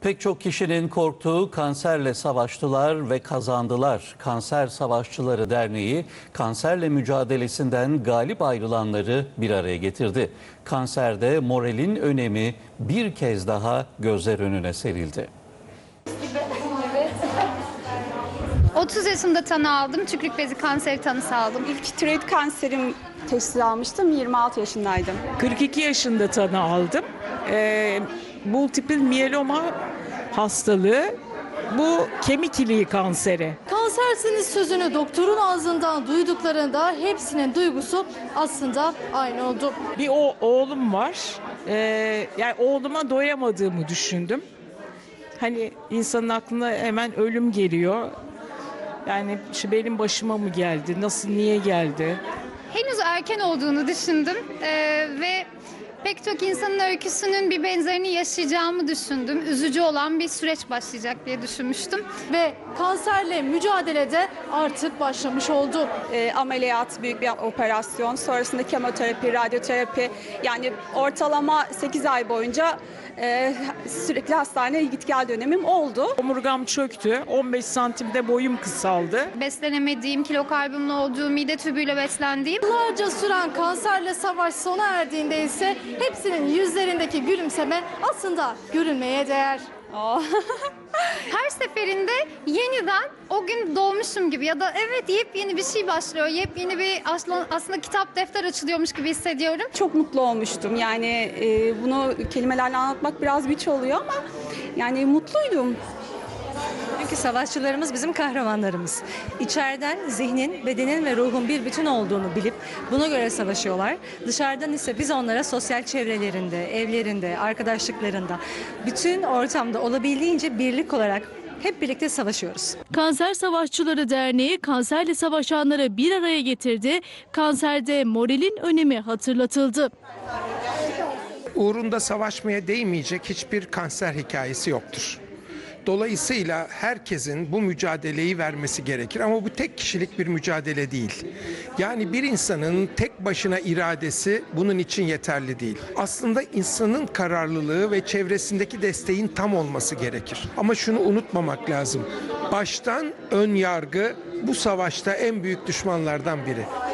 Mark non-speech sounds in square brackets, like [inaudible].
Pek çok kişinin korktuğu kanserle savaştılar ve kazandılar. Kanser Savaşçıları Derneği kanserle mücadelesinden galip ayrılanları bir araya getirdi. Kanserde moralin önemi bir kez daha gözler önüne serildi. [laughs] 30 yaşında tanı aldım. Tükürük bezi kanseri tanısı aldım. İlk tiroid kanserim teşhisi almıştım. 26 yaşındaydım. 42 yaşında tanı aldım. Ee, multiple miyeloma hastalığı. Bu kemik iliği kanseri. Kansersiniz sözünü doktorun ağzından duyduklarında hepsinin duygusu aslında aynı oldu. Bir o, oğlum var. Ee, yani oğluma doyamadığımı düşündüm. Hani insanın aklına hemen ölüm geliyor. Yani şu benim başıma mı geldi? Nasıl, niye geldi? Henüz erken olduğunu düşündüm Ee, ve pek çok insanın öyküsünün bir benzerini yaşayacağımı düşündüm. Üzücü olan bir süreç başlayacak diye düşünmüştüm. Ve kanserle mücadelede artık başlamış oldu. Ee, ameliyat, büyük bir operasyon, sonrasında kemoterapi, radyoterapi yani ortalama 8 ay boyunca e, sürekli hastaneye git gel dönemim oldu. Omurgam çöktü. 15 santimde boyum kısaldı. Beslenemediğim, kilo kaybımla olduğu, mide tübüyle beslendiğim Yıllarca süren kanserle savaş sona erdiğinde ise hepsinin yüzlerindeki gülümseme aslında görünmeye değer. [laughs] her seferinde yeniden o gün doğmuşum gibi ya da evet yepyeni bir şey başlıyor. Yepyeni bir aslında, aslında kitap defter açılıyormuş gibi hissediyorum. Çok mutlu olmuştum. Yani e, bunu kelimelerle anlatmak biraz güç oluyor ama yani mutluydum. Çünkü savaşçılarımız bizim kahramanlarımız. İçeriden zihnin, bedenin ve ruhun bir bütün olduğunu bilip buna göre savaşıyorlar. Dışarıdan ise biz onlara sosyal çevrelerinde, evlerinde, arkadaşlıklarında, bütün ortamda olabildiğince birlik olarak hep birlikte savaşıyoruz. Kanser Savaşçıları Derneği kanserle savaşanları bir araya getirdi. Kanserde moralin önemi hatırlatıldı. uğrunda savaşmaya değmeyecek hiçbir kanser hikayesi yoktur. Dolayısıyla herkesin bu mücadeleyi vermesi gerekir ama bu tek kişilik bir mücadele değil. Yani bir insanın tek başına iradesi bunun için yeterli değil. Aslında insanın kararlılığı ve çevresindeki desteğin tam olması gerekir. Ama şunu unutmamak lazım. Baştan ön yargı bu savaşta en büyük düşmanlardan biri.